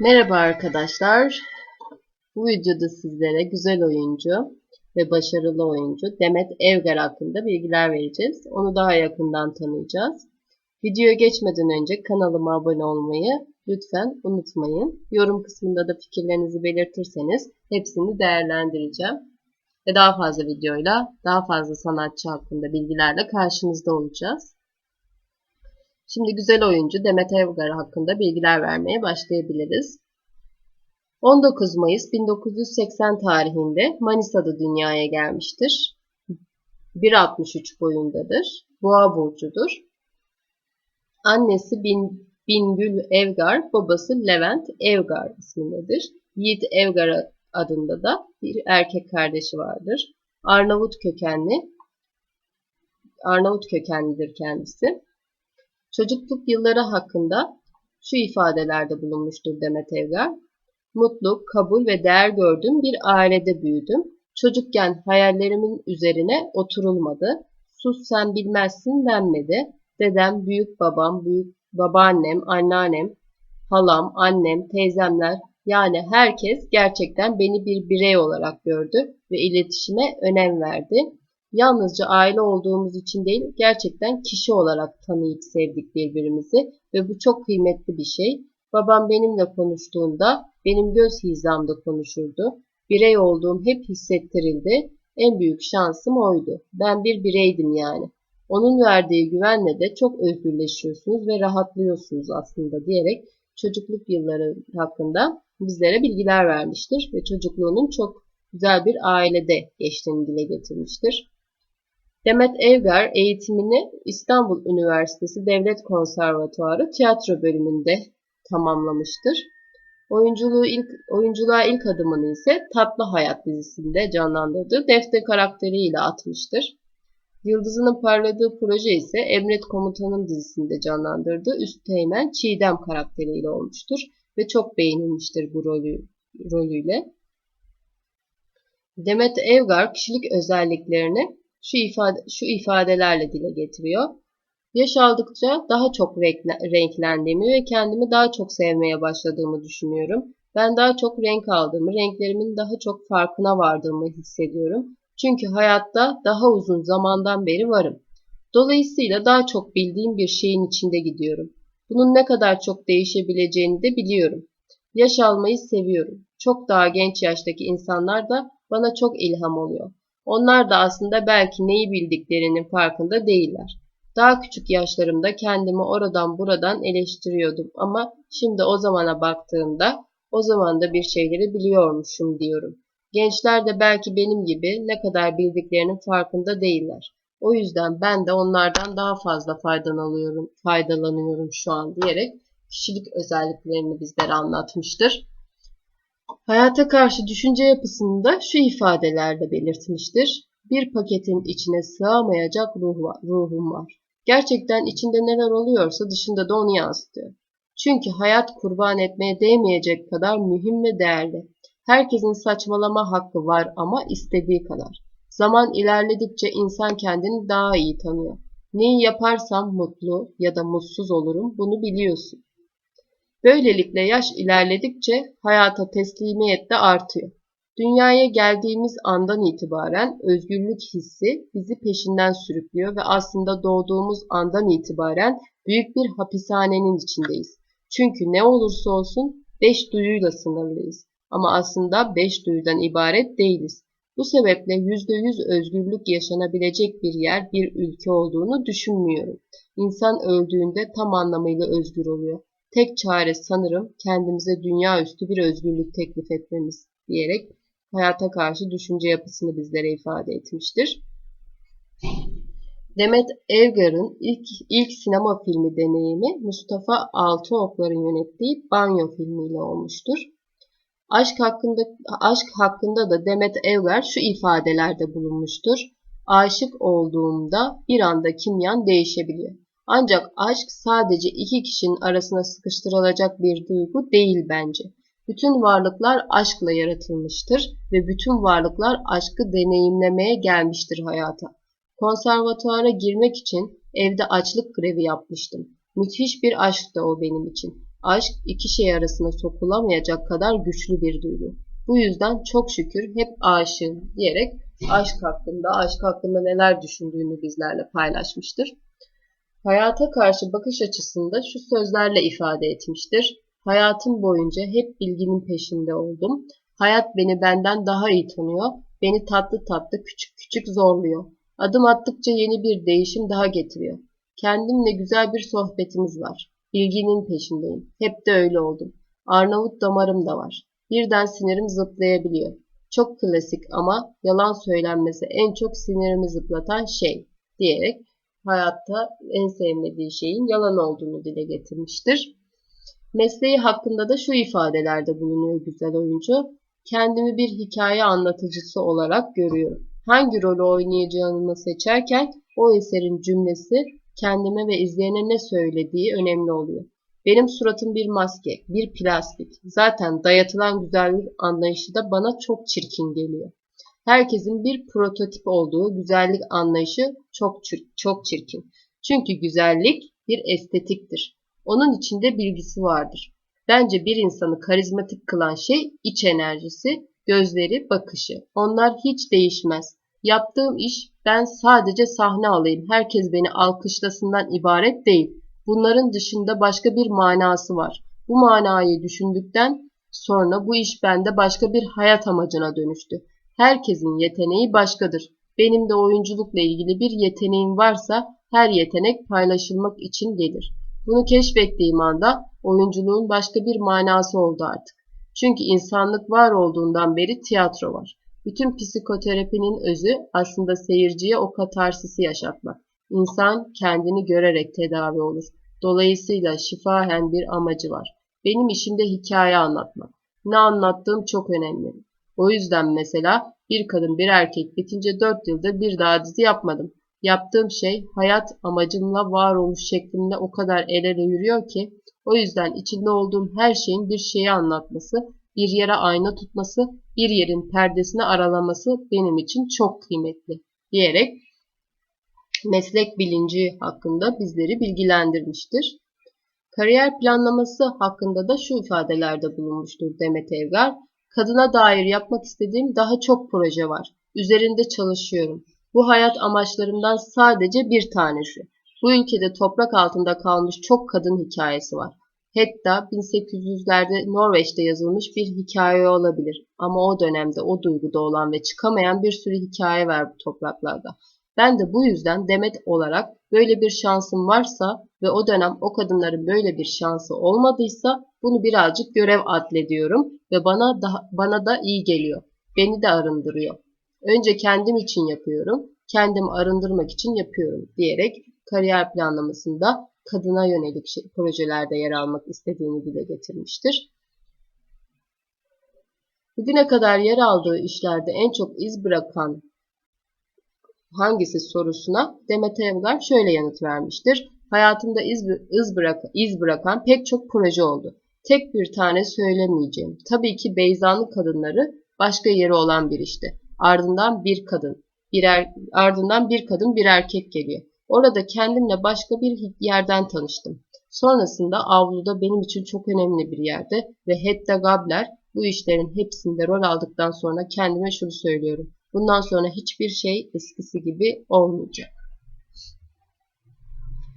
Merhaba arkadaşlar. Bu videoda sizlere güzel oyuncu ve başarılı oyuncu Demet Evgar hakkında bilgiler vereceğiz. Onu daha yakından tanıyacağız. Videoya geçmeden önce kanalıma abone olmayı lütfen unutmayın. Yorum kısmında da fikirlerinizi belirtirseniz hepsini değerlendireceğim. Ve daha fazla videoyla, daha fazla sanatçı hakkında bilgilerle karşınızda olacağız. Şimdi güzel oyuncu Demet Evgar hakkında bilgiler vermeye başlayabiliriz. 19 Mayıs 1980 tarihinde Manisa'da dünyaya gelmiştir. 1.63 boyundadır. Boğa burcudur. Annesi Bin, Bingül Evgar, babası Levent Evgar ismindedir. Yiğit Evgar adında da bir erkek kardeşi vardır. Arnavut kökenli. Arnavut kökenlidir kendisi. Çocukluk yılları hakkında şu ifadelerde bulunmuştur Demet Evgar. Mutlu, kabul ve değer gördüğüm bir ailede büyüdüm. Çocukken hayallerimin üzerine oturulmadı. Sus sen bilmezsin denmedi. Dedem, büyük babam, büyük babaannem, anneannem, halam, annem, teyzemler yani herkes gerçekten beni bir birey olarak gördü ve iletişime önem verdi yalnızca aile olduğumuz için değil, gerçekten kişi olarak tanıyıp sevdik birbirimizi ve bu çok kıymetli bir şey. Babam benimle konuştuğunda benim göz hizamda konuşurdu. Birey olduğum hep hissettirildi. En büyük şansım oydu. Ben bir bireydim yani. Onun verdiği güvenle de çok özgürleşiyorsunuz ve rahatlıyorsunuz aslında diyerek çocukluk yılları hakkında bizlere bilgiler vermiştir ve çocukluğunun çok güzel bir ailede geçtiğini dile getirmiştir. Demet Evgar eğitimini İstanbul Üniversitesi Devlet Konservatuarı tiyatro bölümünde tamamlamıştır. Oyunculuğu ilk, oyunculuğa ilk adımını ise Tatlı Hayat dizisinde canlandırdığı Defne karakteriyle atmıştır. Yıldızının parladığı proje ise Emret Komutanım dizisinde canlandırdığı Üsteğmen Çiğdem karakteriyle olmuştur ve çok beğenilmiştir bu rolü, rolüyle. Demet Evgar kişilik özelliklerini şu, ifade, şu ifadelerle dile getiriyor. Yaş aldıkça daha çok renklendiğimi ve kendimi daha çok sevmeye başladığımı düşünüyorum. Ben daha çok renk aldığımı, renklerimin daha çok farkına vardığımı hissediyorum. Çünkü hayatta daha uzun zamandan beri varım. Dolayısıyla daha çok bildiğim bir şeyin içinde gidiyorum. Bunun ne kadar çok değişebileceğini de biliyorum. Yaş almayı seviyorum. Çok daha genç yaştaki insanlar da bana çok ilham oluyor. Onlar da aslında belki neyi bildiklerinin farkında değiller. Daha küçük yaşlarımda kendimi oradan buradan eleştiriyordum ama şimdi o zamana baktığımda o zaman da bir şeyleri biliyormuşum diyorum. Gençler de belki benim gibi ne kadar bildiklerinin farkında değiller. O yüzden ben de onlardan daha fazla faydalanıyorum, faydalanıyorum şu an diyerek kişilik özelliklerini bizlere anlatmıştır. Hayata karşı düşünce yapısında şu ifadelerde belirtmiştir. Bir paketin içine sığamayacak ruh var, ruhum var. Gerçekten içinde neler oluyorsa dışında da onu yansıtıyor. Çünkü hayat kurban etmeye değmeyecek kadar mühim ve değerli. Herkesin saçmalama hakkı var ama istediği kadar. Zaman ilerledikçe insan kendini daha iyi tanıyor. Neyi yaparsam mutlu ya da mutsuz olurum bunu biliyorsun. Böylelikle yaş ilerledikçe hayata teslimiyet de artıyor. Dünyaya geldiğimiz andan itibaren özgürlük hissi bizi peşinden sürüklüyor ve aslında doğduğumuz andan itibaren büyük bir hapishanenin içindeyiz. Çünkü ne olursa olsun beş duyuyla sınırlıyız. Ama aslında beş duyudan ibaret değiliz. Bu sebeple yüzde yüz özgürlük yaşanabilecek bir yer, bir ülke olduğunu düşünmüyorum. İnsan öldüğünde tam anlamıyla özgür oluyor. Tek çare sanırım kendimize dünya üstü bir özgürlük teklif etmemiz diyerek hayata karşı düşünce yapısını bizlere ifade etmiştir. Demet Evgar'ın ilk, ilk sinema filmi deneyimi Mustafa Altıoklar'ın yönettiği Banyo filmiyle olmuştur. Aşk hakkında, aşk hakkında da Demet Evgar şu ifadelerde bulunmuştur. Aşık olduğumda bir anda kimyan değişebiliyor. Ancak aşk sadece iki kişinin arasına sıkıştırılacak bir duygu değil bence. Bütün varlıklar aşkla yaratılmıştır ve bütün varlıklar aşkı deneyimlemeye gelmiştir hayata. Konservatuara girmek için evde açlık grevi yapmıştım. Müthiş bir aşktı o benim için. Aşk iki şey arasında sokulamayacak kadar güçlü bir duygu. Bu yüzden çok şükür hep aşığım diyerek aşk hakkında, aşk hakkında neler düşündüğünü bizlerle paylaşmıştır. Hayata karşı bakış açısında şu sözlerle ifade etmiştir. Hayatım boyunca hep bilginin peşinde oldum. Hayat beni benden daha iyi tanıyor. Beni tatlı tatlı küçük küçük zorluyor. Adım attıkça yeni bir değişim daha getiriyor. Kendimle güzel bir sohbetimiz var. Bilginin peşindeyim. Hep de öyle oldum. Arnavut damarım da var. Birden sinirim zıplayabiliyor. Çok klasik ama yalan söylenmesi en çok sinirimi zıplatan şey diyerek hayatta en sevmediği şeyin yalan olduğunu dile getirmiştir. Mesleği hakkında da şu ifadelerde bulunuyor güzel oyuncu. Kendimi bir hikaye anlatıcısı olarak görüyorum. Hangi rolü oynayacağımı seçerken o eserin cümlesi kendime ve izleyene ne söylediği önemli oluyor. Benim suratım bir maske, bir plastik. Zaten dayatılan güzellik anlayışı da bana çok çirkin geliyor. Herkesin bir prototip olduğu güzellik anlayışı çok çok çirkin. Çünkü güzellik bir estetiktir. Onun içinde bilgisi vardır. Bence bir insanı karizmatik kılan şey iç enerjisi, gözleri, bakışı. Onlar hiç değişmez. Yaptığım iş ben sadece sahne alayım, herkes beni alkışlasından ibaret değil. Bunların dışında başka bir manası var. Bu manayı düşündükten sonra bu iş bende başka bir hayat amacına dönüştü. Herkesin yeteneği başkadır. Benim de oyunculukla ilgili bir yeteneğim varsa her yetenek paylaşılmak için gelir. Bunu keşfettiğim anda oyunculuğun başka bir manası oldu artık. Çünkü insanlık var olduğundan beri tiyatro var. Bütün psikoterapinin özü aslında seyirciye o katarsisi yaşatmak. İnsan kendini görerek tedavi olur. Dolayısıyla şifahen bir amacı var. Benim işimde hikaye anlatmak. Ne anlattığım çok önemli. O yüzden mesela bir kadın bir erkek bitince 4 yıldır bir daha dizi yapmadım. Yaptığım şey hayat amacımla varoluş şeklinde o kadar el ele yürüyor ki o yüzden içinde olduğum her şeyin bir şeyi anlatması, bir yere ayna tutması, bir yerin perdesini aralaması benim için çok kıymetli diyerek meslek bilinci hakkında bizleri bilgilendirmiştir. Kariyer planlaması hakkında da şu ifadelerde bulunmuştur Demet Evgar. Kadına dair yapmak istediğim daha çok proje var. Üzerinde çalışıyorum. Bu hayat amaçlarımdan sadece bir tanesi. Bu ülkede toprak altında kalmış çok kadın hikayesi var. Hatta 1800'lerde Norveç'te yazılmış bir hikaye olabilir. Ama o dönemde o duyguda olan ve çıkamayan bir sürü hikaye var bu topraklarda. Ben de bu yüzden Demet olarak böyle bir şansım varsa ve o dönem o kadınların böyle bir şansı olmadıysa bunu birazcık görev adlediyorum ve bana da, bana da iyi geliyor. Beni de arındırıyor. Önce kendim için yapıyorum, kendimi arındırmak için yapıyorum diyerek kariyer planlamasında kadına yönelik şey, projelerde yer almak istediğini dile getirmiştir. Bugüne kadar yer aldığı işlerde en çok iz bırakan hangisi sorusuna Demet Evgar şöyle yanıt vermiştir. Hayatımda iz, iz, bırak, iz bırakan pek çok proje oldu. Tek bir tane söylemeyeceğim. Tabii ki Beyza'nın kadınları başka yeri olan bir işte. Ardından bir kadın, bir er, ardından bir kadın bir erkek geliyor. Orada kendimle başka bir yerden tanıştım. Sonrasında avluda benim için çok önemli bir yerde ve Hedda Gabler bu işlerin hepsinde rol aldıktan sonra kendime şunu söylüyorum. Bundan sonra hiçbir şey eskisi gibi olmayacak.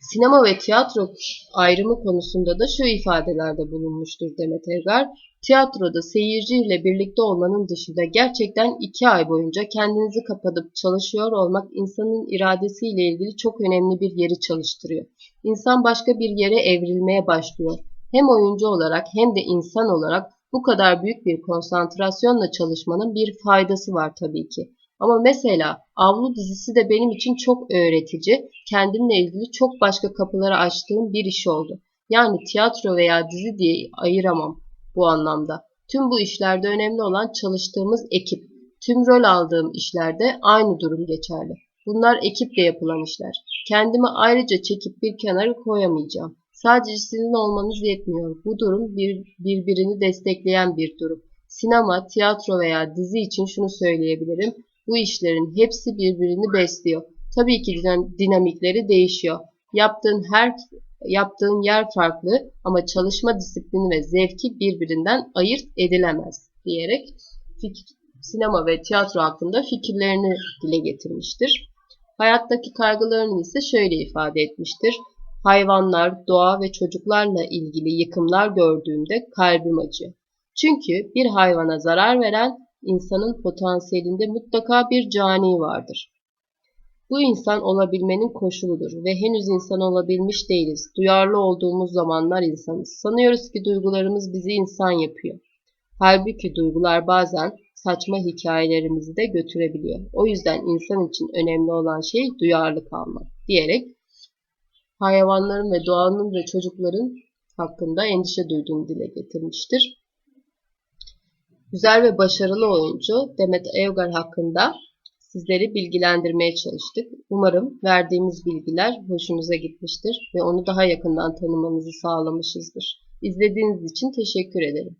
Sinema ve tiyatro ayrımı konusunda da şu ifadelerde bulunmuştur Demet Evgar. Tiyatroda seyirciyle birlikte olmanın dışında gerçekten iki ay boyunca kendinizi kapatıp çalışıyor olmak insanın iradesiyle ilgili çok önemli bir yeri çalıştırıyor. İnsan başka bir yere evrilmeye başlıyor. Hem oyuncu olarak hem de insan olarak bu kadar büyük bir konsantrasyonla çalışmanın bir faydası var tabii ki. Ama mesela Avlu dizisi de benim için çok öğretici, kendimle ilgili çok başka kapıları açtığım bir iş oldu. Yani tiyatro veya dizi diye ayıramam bu anlamda. Tüm bu işlerde önemli olan çalıştığımız ekip. Tüm rol aldığım işlerde aynı durum geçerli. Bunlar ekiple yapılan işler. Kendimi ayrıca çekip bir kenara koyamayacağım. Sadece sizin olmanız yetmiyor. Bu durum bir, birbirini destekleyen bir durum. Sinema, tiyatro veya dizi için şunu söyleyebilirim. Bu işlerin hepsi birbirini besliyor. Tabii ki dinamikleri değişiyor. Yaptığın her Yaptığın yer farklı ama çalışma disiplini ve zevki birbirinden ayırt edilemez diyerek sinema ve tiyatro hakkında fikirlerini dile getirmiştir. Hayattaki kaygılarını ise şöyle ifade etmiştir. Hayvanlar, doğa ve çocuklarla ilgili yıkımlar gördüğümde kalbim acıyor. Çünkü bir hayvana zarar veren insanın potansiyelinde mutlaka bir cani vardır. Bu insan olabilmenin koşuludur ve henüz insan olabilmiş değiliz. Duyarlı olduğumuz zamanlar insanız. Sanıyoruz ki duygularımız bizi insan yapıyor. Halbuki duygular bazen saçma hikayelerimizi de götürebiliyor. O yüzden insan için önemli olan şey duyarlı kalmak diyerek hayvanların ve doğanın ve çocukların hakkında endişe duyduğunu dile getirmiştir. Güzel ve başarılı oyuncu Demet Evgar hakkında sizleri bilgilendirmeye çalıştık. Umarım verdiğimiz bilgiler hoşunuza gitmiştir ve onu daha yakından tanımanızı sağlamışızdır. İzlediğiniz için teşekkür ederim.